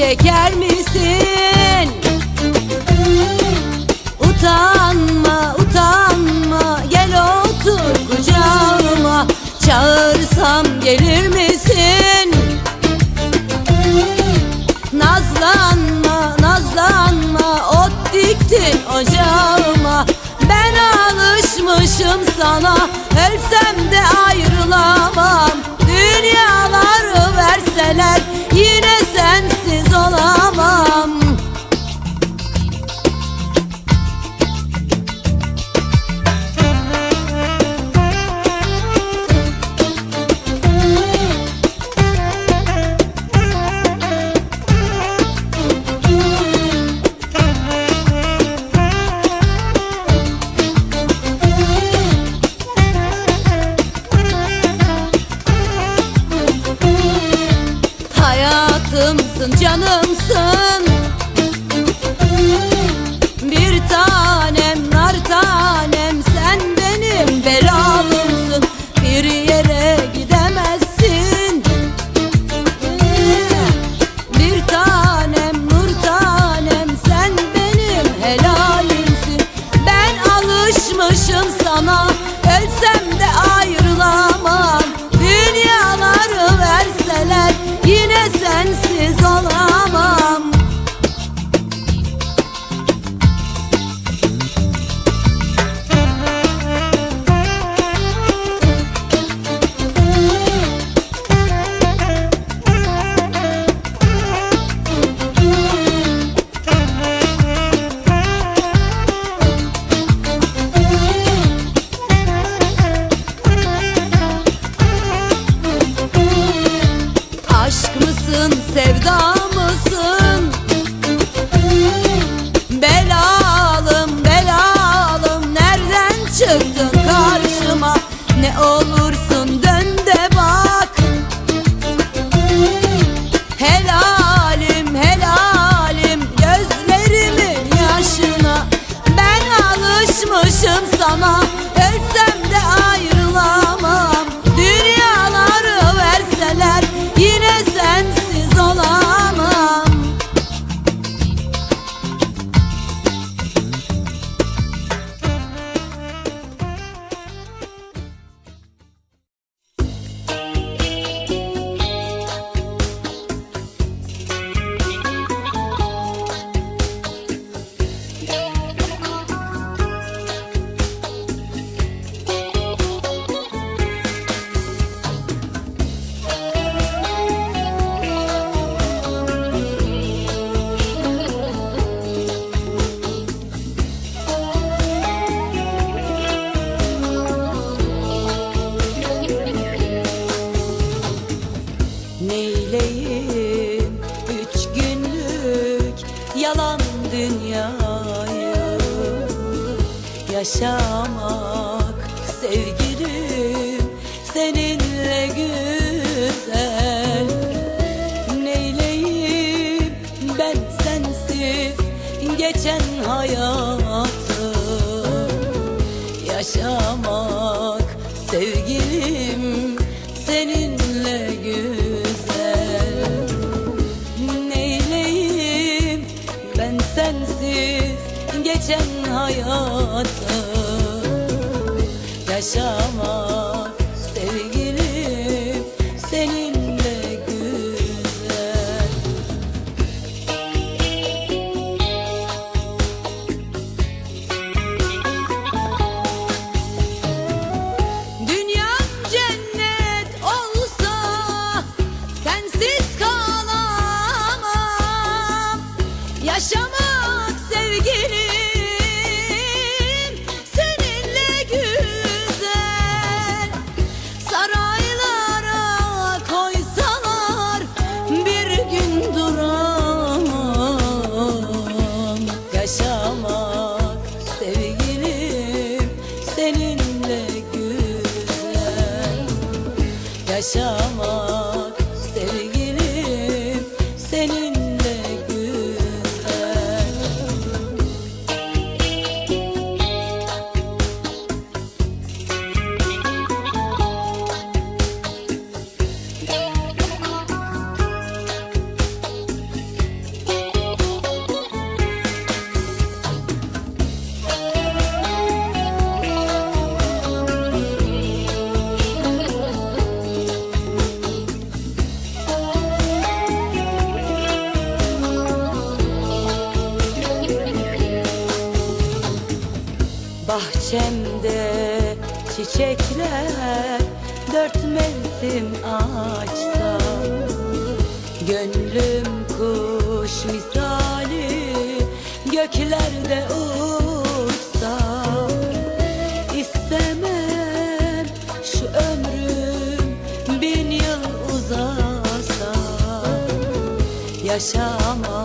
çeker misin? Utanma utanma gel otur kucağıma Çağırsam gelir misin? Nazlanma nazlanma ot diktin ocağıma Ben alışmışım sana ölsem de ayrılamam olamam yaşamak. Sevgilim seninle güzel. Neyleyim ben sensiz geçen hayatı? Yaşamak sevgilim. hayatı yaşamak Bahçemde çiçekler dört mevsim açsa Gönlüm kuş misali göklerde uçsa İstemem şu ömrüm bin yıl uzasa Yaşamak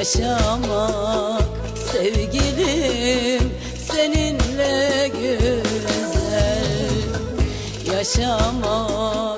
Yaşamak sevgilim seninle güzel Yaşamak